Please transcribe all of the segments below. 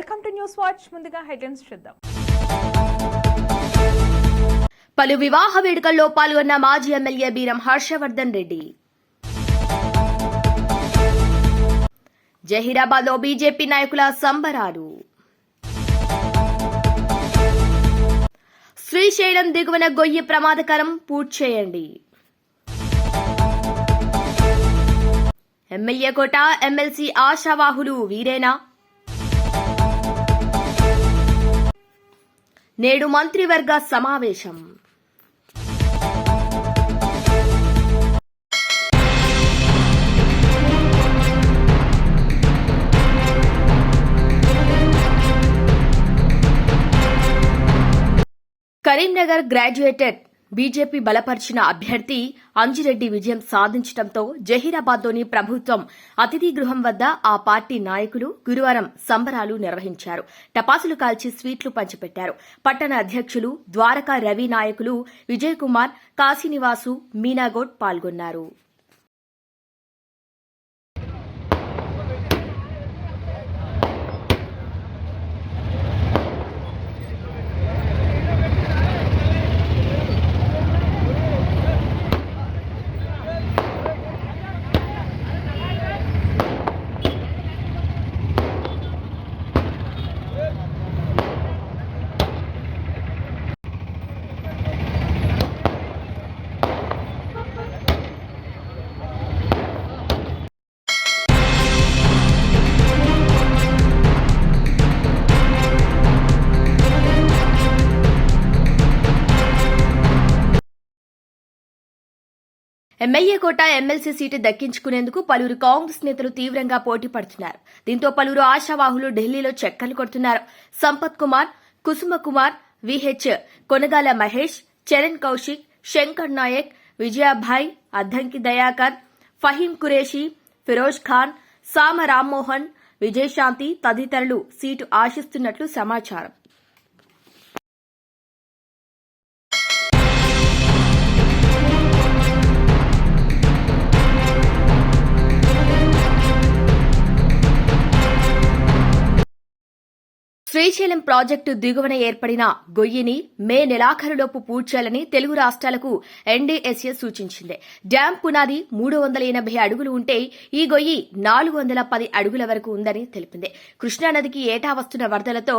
Welcome to News Watch. ముందుగా headlines చూద్దాం. పలు వివాహ వేడుకల్లో పాల్గొన్న మాజీ ఎమ్మెల్యే బీరం హర్షవర్ధన్ రెడ్డి. జహీరాబాద్లో బీజేపీ నాయకుల సంబరాలు. శ్రీశైలం దిగువన గొయ్యి ప్రమాదకరం పూర్తి చేయండి. ఎమ్మెల్యే కోట ఎమ్మెల్సీ ఆశావాహులు వీరేనా? నేడు మంత్రివర్గ సమావేశం. కరీంనగర్ గ్రాడ్యుయేటెడ్ బీజేపీ బలపరిచిన అభ్యర్థి అంజిరెడ్డి విజయం సాధించడంతో జహీరాబాద్లోని ప్రభుత్వం అతిథి గృహం వద్ద ఆ పార్టీ నాయకులు గురువారం సంబరాలు నిర్వహించారు. టపాసులు కాల్చి స్వీట్లు పంచిపెట్టారు. పట్టణ అధ్యక్షులు ద్వారకా రవి నాయకులు విజయ్ కుమార్ కాశీనివాసు మీనాగౌడ్ పాల్గొన్నారు. ఎమ్మెల్యే కోట ఎమ్మెల్సీ సీటు దక్కించుకునేందుకు పలువురు కాంగ్రెస్ నేతలు తీవ్రంగా పోటీ పడుతున్నారు. దీంతో పలువురు ఆశావాహులు ఢిల్లీలో చెక్కలు కొడుతున్నారు. సంపత్ కుమార్ కుసుమ కుమార్ విహెచ్ కొనగాల మహేష్ చరణ్ కౌశిక్ శంకర్ నాయక్ విజయాభాయ్ అద్దంకి దయాకర్ ఫహీం కురేషి ఫిరోజ్ ఖాన్ సామ రామ్మోహన్ విజయశాంతి తదితరులు సీటు ఆశిస్తున్నట్లు సమాచారం. శ్రీశైలం ప్రాజెక్టు దిగువన ఏర్పడిన గొయ్యిని మే నెలాఖరులోపు పూడ్చాలని తెలుగు రాష్ట్రాలకు ఎన్డీఎస్ఏ సూచించింది. డ్యాం పునాది మూడు వందల ఎనభై అడుగులు ఉంటే ఈ గొయ్యి నాలుగు వందల పది అడుగుల వరకు ఉందని తెలిపింది. కృష్ణానదికి ఏటా వస్తున్న వరదలతో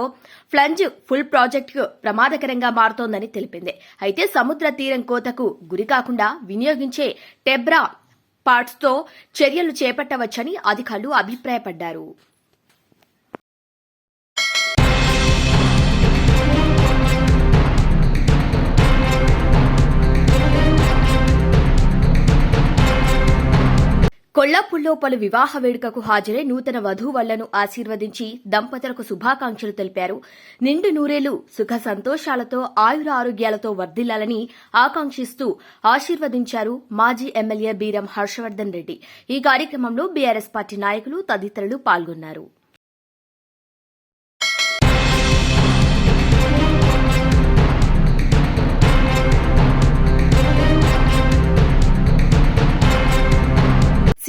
ఫ్లంజ్ ఫుల్ ప్రాజెక్టు ప్రమాదకరంగా మారుతోందని తెలిపింది. అయితే సముద్ర తీరం కోతకు గురికాకుండా వినియోగించే టెబ్రా పార్ట్స్తో చర్యలు చేపట్టవచ్చని అధికారులు అభిప్రాయపడ్డారు. కొల్లాపూర్లో పలు వివాహ వేడుకకు హాజరై నూతన వధూవళ్ళను ఆశీర్వదించి దంపతులకు శుభాకాంక్షలు తెలిపారు. నిండు నూరేళ్ళు సుఖ సంతోషాలతో ఆయుర ఆరోగ్యాలతో వర్ధిల్లాలని ఆకాంక్షిస్తూ ఆశీర్వదించారు మాజీ ఎమ్మెల్యే బీరం హర్షవర్ధన్ రెడ్డి. ఈ కార్యక్రమంలో బీఆర్ఎస్ పార్టీ నాయకులు తదితరులు పాల్గొన్నారు.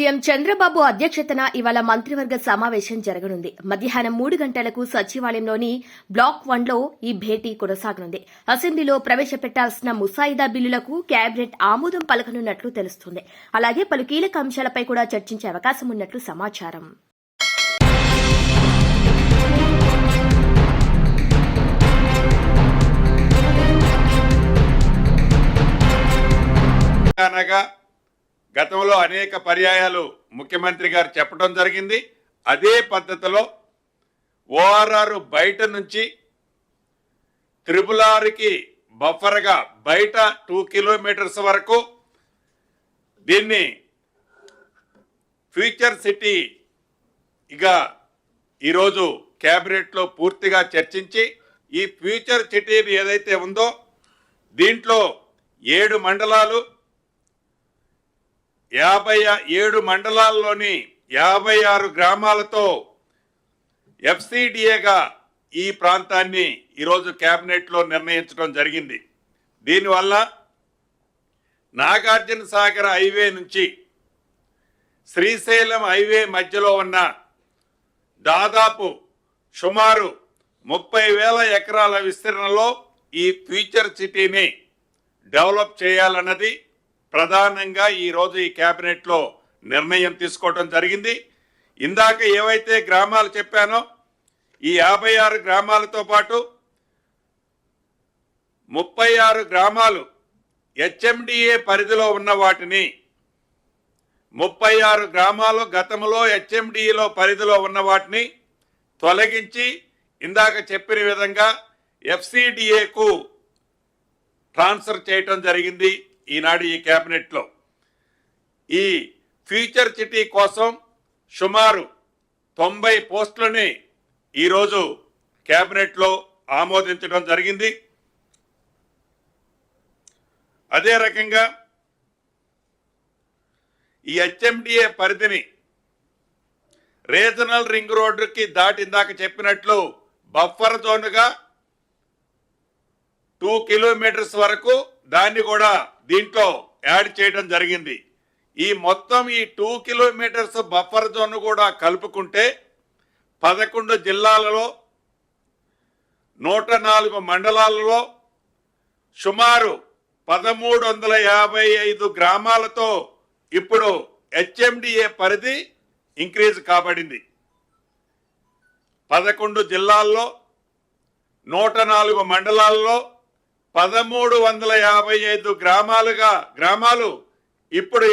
సీఎం చంద్రబాబు అధ్యక్షతన ఇవాళ మంత్రివర్గ సమావేశం జరగనుంది. మధ్యాహ్నం మూడు గంటలకు సచివాలయంలోని బ్లాక్ వన్లో ఈ భేటీ కొనసాగనుంది. అసెంబ్లీలో ప్రవేశపెట్టాల్సిన ముసాయిదా బిల్లులకు కేబినెట్ ఆమోదం పలకనున్నట్లు తెలుస్తోంది. అలాగే పలు కీలక అంశాలపై కూడా చర్చించే అవకాశం ఉన్నట్లు సమాచారం. అనగా గతంలో అనేక పర్యాయాలు ముఖ్యమంత్రి గారు చెప్పడం జరిగింది. అదే పద్ధతిలో ఓఆర్ఆర్ బయట నుంచి త్రిపుల్ ఆర్కి బఫర్గా బయట టూ కిలోమీటర్స్ వరకు దీన్ని ఫ్యూచర్ సిటీ ఇక ఈరోజు క్యాబినెట్లో పూర్తిగా చర్చించి ఈ ఫ్యూచర్ సిటీ ఏదైతే ఉందో దీంట్లో ఏడు మండలాలు యాభై ఏడు మండలాల్లోని యాభై ఆరు గ్రామాలతో ఎఫ్సిడిఏగా ఈ ప్రాంతాన్ని ఈరోజు క్యాబినెట్లో నిర్ణయించడం జరిగింది. దీనివల్ల నాగార్జున సాగర్ హైవే నుంచి శ్రీశైలం హైవే మధ్యలో ఉన్న దాదాపు సుమారు ముప్పై వేల ఎకరాల విస్తీర్ణంలో ఈ ఫ్యూచర్ సిటీని డెవలప్ చేయాలన్నది ప్రధానంగా ఈరోజు ఈ క్యాబినెట్లో నిర్ణయం తీసుకోవటం జరిగింది. ఇందాక ఏవైతే గ్రామాలు చెప్పానో ఈ యాభై ఆరు గ్రామాలతో పాటు ముప్పై ఆరు గ్రామాలు హెచ్ఎండిఏ పరిధిలో ఉన్న వాటిని ముప్పై ఆరు గ్రామాలు గతంలో హెచ్ఎండిఏలో పరిధిలో ఉన్న వాటిని తొలగించి ఇందాక చెప్పిన విధంగా ఎఫ్సిడిఏకు ట్రాన్స్ఫర్ చేయటం జరిగింది. ఈనాడు ఈ క్యాబినెట్లో. ఈ ఫ్యూచర్ సిటీ కోసం సుమారు తొంభై పోస్టులని ఈరోజు క్యాబినెట్లో ఆమోదించడం జరిగింది. అదే రకంగా ఈ హెచ్ఎండిఏ పరిధిని రీజనల్ రింగ్ రోడ్డుకి దాటిందాక చెప్పినట్లు బఫర్ జోన్గా టూ కిలోమీటర్స్ వరకు దాన్ని కూడా దీంట్లో యాడ్ చేయడం జరిగింది. ఈ మొత్తం ఈ టూ కిలోమీటర్స్ బఫర్ జోన్ కూడా కలుపుకుంటే పదకొండు జిల్లాలలో నూట నాలుగు మండలాలలో సుమారు పదమూడు వందల యాభై ఐదు గ్రామాలతో ఇప్పుడు హెచ్ఎండిఏ పరిధి ఇంక్రీజ్ కాబడింది. పదకొండు జిల్లాల్లో నూట నాలుగు మండలాల్లో పదమూడు వందల యాభై ఐదు గ్రామాలుగా గ్రామాలు ఇప్పుడు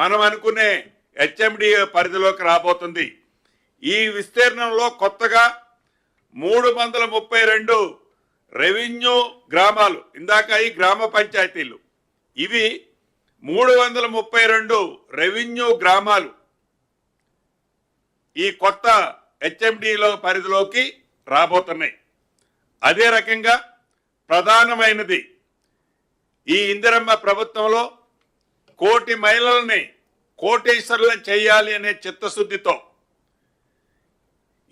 మనం అనుకునే హెచ్ఎండి పరిధిలోకి రాబోతుంది. ఈ విస్తీర్ణంలో కొత్తగా మూడు వందల ముప్పై రెండు రెవెన్యూ గ్రామాలు ఇందాక ఈ గ్రామ పంచాయతీలు. ఇవి మూడు వందల ముప్పై రెండు రెవెన్యూ గ్రామాలు ఈ కొత్త హెచ్ఎండిలో పరిధిలోకి రాబోతున్నాయి. అదే రకంగా ప్రధానమైనది. ఈ ఇందిరమ్మ ప్రభుత్వంలో కోటి మహిళల్ని కోటేశ్వరులను చేయాలి అనే చిత్తశుద్ధితో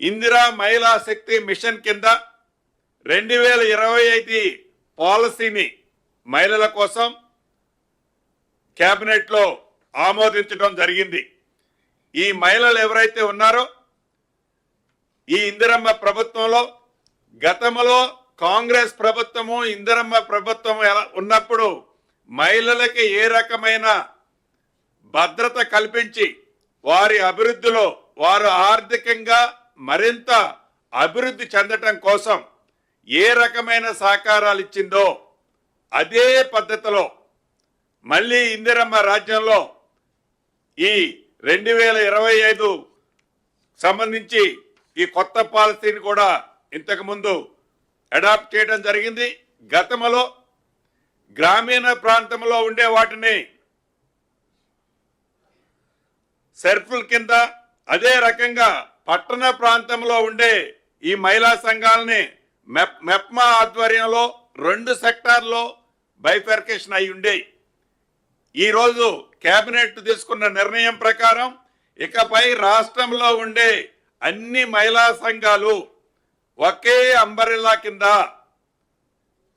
ఇందిరా మహిళా శక్తి మిషన్ కింద రెండు వేల ఇరవై ఐదు పాలసీని మహిళల కోసం కేబినెట్లో ఆమోదించడం జరిగింది. ఈ మహిళలు ఎవరైతే ఉన్నారో ఈ ఇందిరమ్మ ప్రభుత్వంలో గతంలో కాంగ్రెస్ ప్రభుత్వము ఇందిరమ్మ ప్రభుత్వం ఎలా ఉన్నప్పుడు మహిళలకి ఏ రకమైన భద్రత కల్పించి వారి అభివృద్ధిలో వారు ఆర్థికంగా మరింత అభివృద్ధి చెందటం కోసం ఏ రకమైన సహకారాలు ఇచ్చిందో అదే పద్ధతిలో మళ్ళీ ఇందిరమ్మ రాజ్యంలో ఈ రెండు వేల ఇరవై ఐదు సంబంధించి ఈ కొత్త పాలసీని కూడా ఇంతకుముందు అడాప్ట్ చేయడం జరిగింది. గతంలో గ్రామీణ ప్రాంతంలో ఉండే వాటిని సెర్ఫుల కింద అదే రకంగా పట్టణ ప్రాంతంలో ఉండే ఈ మహిళా సంఘాలని మెప్ మెప్మా ఆధ్వర్యంలో రెండు సెక్టార్లో బైఫర్కేషన్ అయి ఉండేవి ఈరోజు కేబినెట్ తీసుకున్న నిర్ణయం ప్రకారం ఇకపై రాష్ట్రంలో ఉండే అన్ని మహిళా సంఘాలు ఒకే అంబరిల్లా కింద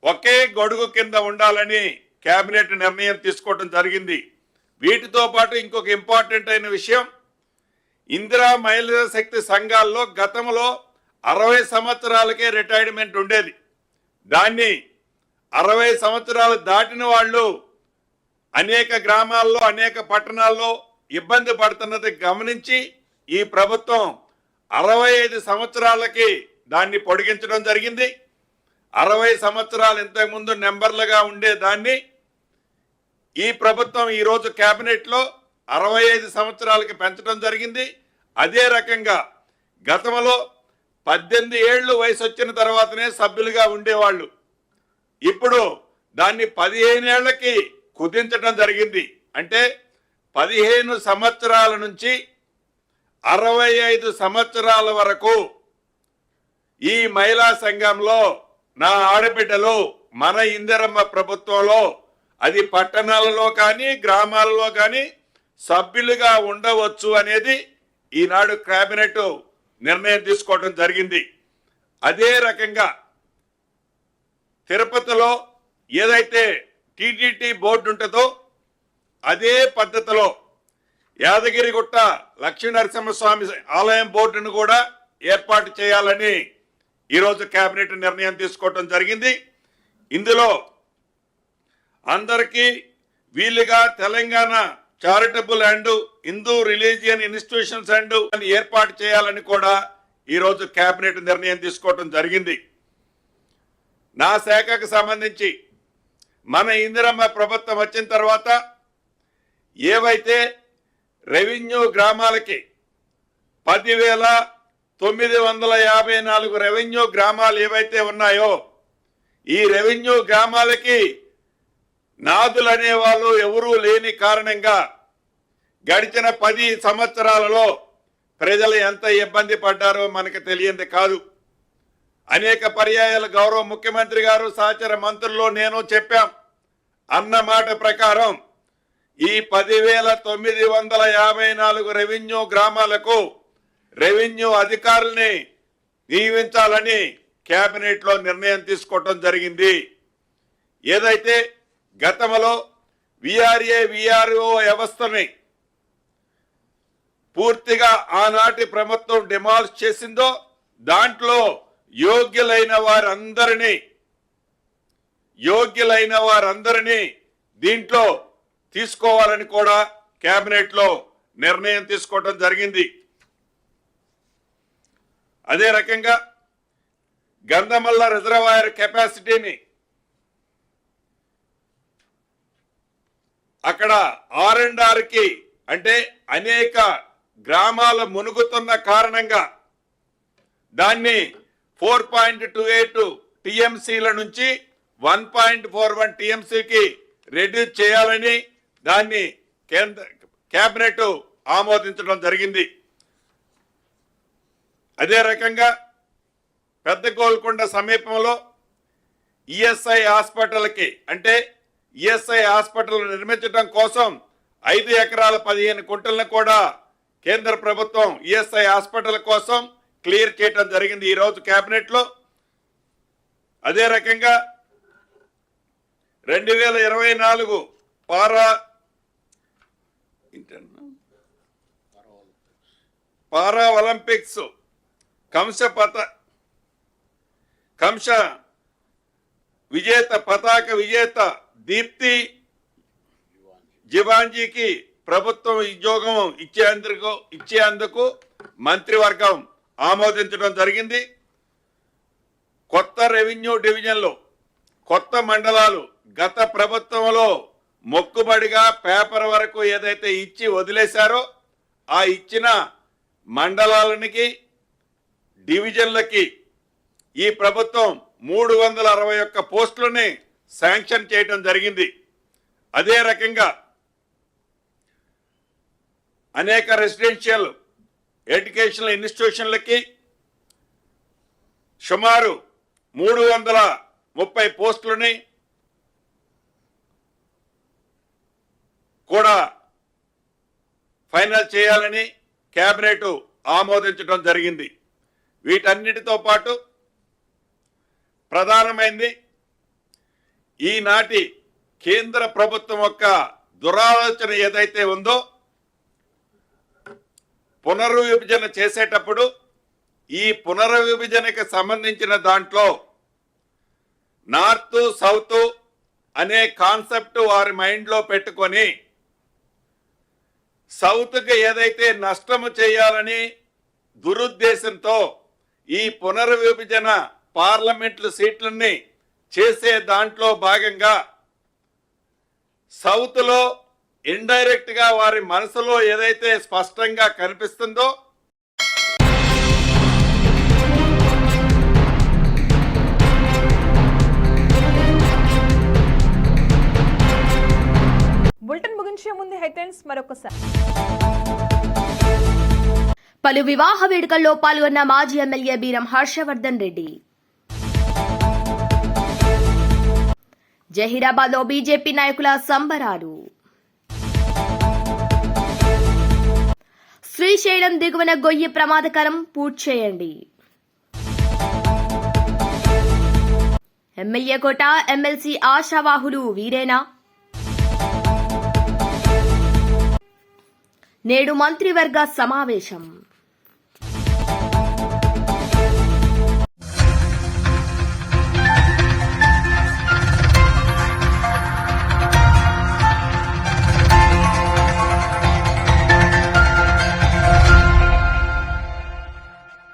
ఒకే గొడుగు కింద ఉండాలని కేబినెట్ నిర్ణయం తీసుకోవడం జరిగింది. వీటితో పాటు ఇంకొక ఇంపార్టెంట్ అయిన విషయం ఇందిరా మహిళా శక్తి సంఘాల్లో గతంలో అరవై సంవత్సరాలకే రిటైర్మెంట్ ఉండేది. దాన్ని అరవై సంవత్సరాలు దాటిన వాళ్ళు అనేక గ్రామాల్లో అనేక పట్టణాల్లో ఇబ్బంది పడుతున్నది గమనించి ఈ ప్రభుత్వం అరవై ఐదు సంవత్సరాలకి దాన్ని పొడిగించడం జరిగింది. అరవై సంవత్సరాలు ఇంతకుముందు నెంబర్లుగా ఉండే దాన్ని ఈ ప్రభుత్వం ఈరోజు కేబినెట్లో అరవై ఐదు సంవత్సరాలకి పెంచడం జరిగింది. అదే రకంగా గతంలో పద్దెనిమిది ఏళ్ళు వయసు వచ్చిన తర్వాతనే సభ్యులుగా ఉండేవాళ్ళు. ఇప్పుడు దాన్ని పదిహేను ఏళ్ళకి కుదించడం జరిగింది. అంటే పదిహేను సంవత్సరాల నుంచి అరవై ఐదు సంవత్సరాల వరకు ఈ మహిళా సంఘంలో నా ఆడబిడ్డలు మన ఇందిరమ్మ ప్రభుత్వంలో అది పట్టణాలలో కానీ గ్రామాలలో కానీ సభ్యులుగా ఉండవచ్చు అనేది ఈనాడు కేబినెట్ నిర్ణయం తీసుకోవడం జరిగింది. అదే రకంగా తిరుపతిలో ఏదైతే టీటీటీ బోర్డు ఉంటుందో అదే పద్ధతిలో యాదగిరిగుట్ట లక్ష్మీ నరసింహస్వామి ఆలయం బోర్డును కూడా ఏర్పాటు చేయాలని ఈరోజు కేబినెట్ నిర్ణయం తీసుకోవటం జరిగింది. ఇందులో అందరికీ వీలుగా Telangana charitable and Hindu religion institutions and ఏర్పాటు చేయాలని కూడా ఈరోజు కేబినెట్ నిర్ణయం తీసుకోవటం జరిగింది. నా శాఖకు సంబంధించి మన ఇందిరమ్మ ప్రభుత్వం వచ్చిన తర్వాత ఏవైతే రెవెన్యూ గ్రామాలకి పదివేల తొమ్మిది వందల యాభై నాలుగు రెవెన్యూ గ్రామాలు ఏవైతే ఉన్నాయో ఈ రెవెన్యూ గ్రామాలకి నాదులు అనేవాళ్ళు ఎవరూ లేని కారణంగా గడిచిన పది సంవత్సరాలలో ప్రజలు ఎంత ఇబ్బంది పడ్డారో మనకు తెలియంది కాదు. అనేక పర్యాయాలు గౌరవ ముఖ్యమంత్రి గారు సహచర మంత్రుల్లో నేను చెప్పాం. అన్న మాట ప్రకారం ఈ పదివేల తొమ్మిది వందల యాభై నాలుగు రెవెన్యూ గ్రామాలకు రెవెన్యూ అధికారుల్ని నియమించాలని కేబినెట్లో నిర్ణయం తీసుకోవటం జరిగింది. ఏదైతే గతంలో విఆర్ఏ విఆర్ఓ వ్యవస్థని పూర్తిగా ఆనాటి ప్రభుత్వం డిమాల్స్ చేసిందో దాంట్లో యోగ్యులైన వారందరినీ యోగ్యులైన వారందరినీ దీంట్లో తీసుకోవాలని కూడా కేబినెట్లో నిర్ణయం తీసుకోవడం జరిగింది. అదే రకంగా గంధమల్ల రిజర్వాయర్ కెపాసిటీని అక్కడ ఆర్ అండ్ ఆర్కి అంటే అనేక గ్రామాలు మునుగుతున్న కారణంగా దాన్ని ఫోర్ పాయింట్ టూ ఎయిట్ టిఎంసీల నుంచి వన్ పాయింట్ ఫోర్ వన్ టిఎంసీకి రెడ్యూస్ చేయాలని దాన్ని కేంద్ర కేబినెట్ ఆమోదించడం జరిగింది. అదే రకంగా పెద్ద గోల్కొండ సమీపంలో ఈఎస్ఐ హాస్పిటల్కి అంటే ఈఎస్ఐ హాస్పిటల్ నిర్మించడం కోసం ఐదు ఎకరాల పదిహేను కుంటలను కూడా కేంద్ర ప్రభుత్వం ఈఎస్ఐ హాస్పిటల్ కోసం క్లియర్ చేయడం జరిగింది ఈరోజు క్యాబినెట్లో. అదే రకంగా రెండు వేల ఇరవై నాలుగు పారా పారా ఒలింపిక్స్ కంస పత కంస విజేత పతాక విజేత దీప్తి జివాంజీకి ప్రభుత్వం ఉద్యోగం ఇచ్చేందుకు ఇచ్చేందుకు మంత్రివర్గం ఆమోదించడం జరిగింది. కొత్త రెవెన్యూ డివిజన్లు కొత్త మండలాలు గత ప్రభుత్వంలో మొక్కుబడిగా పేపర్ వరకు ఏదైతే ఇచ్చి వదిలేశారో ఆ ఇచ్చిన మండలాలకి డివిజన్లకి ఈ ప్రభుత్వం మూడు వందల అరవై ఒక్క పోస్టులని శాంక్షన్ చేయటం జరిగింది. అదే రకంగా అనేక రెసిడెన్షియల్ ఎడ్యుకేషనల్ ఇన్స్టిట్యూషన్లకి సుమారు మూడు వందల ముప్పై పోస్టులని కూడా ఫైనల్ చేయాలని కేబినెట్ ఆమోదించడం జరిగింది. వీటన్నిటితో పాటు ప్రధానమైంది ఈనాటి కేంద్ర ప్రభుత్వం యొక్క దురాలోచన ఏదైతే ఉందో పునర్విభజన చేసేటప్పుడు ఈ పునర్విభజనకి సంబంధించిన దాంట్లో నార్త్ సౌత్ అనే కాన్సెప్ట్ వారి మైండ్లో పెట్టుకొని సౌత్కి ఏదైతే నష్టము చేయాలని దురుద్దేశంతో ఈ పునర్విభజన పార్లమెంట్లు సీట్లన్నీ చేసే దాంట్లో భాగంగా సౌత్లో ఇండైరెక్ట్గా వారి మనసులో ఏదైతే స్పష్టంగా కనిపిస్తుందో బులెటిన్ ముగించే ముందు హెడ్లైన్స్ మరొకసారి. పలు వివాహ వేడుకల్లో పాల్గొన్న మాజీ ఎమ్మెల్యే బీరం హర్షవర్ధన్ రెడ్డి. జహీరాబాద్లో బీజేపీ నాయకుల సంబరాలు. శ్రీశైలం దిగువన గొయ్యి ప్రమాదకరం పూర్తి చేయండి. ఎమ్మెల్యే కోట ఎమ్మెల్సీ ఆశావాహులు వీరేనా? నేడు మంత్రివర్గ సమావేశం.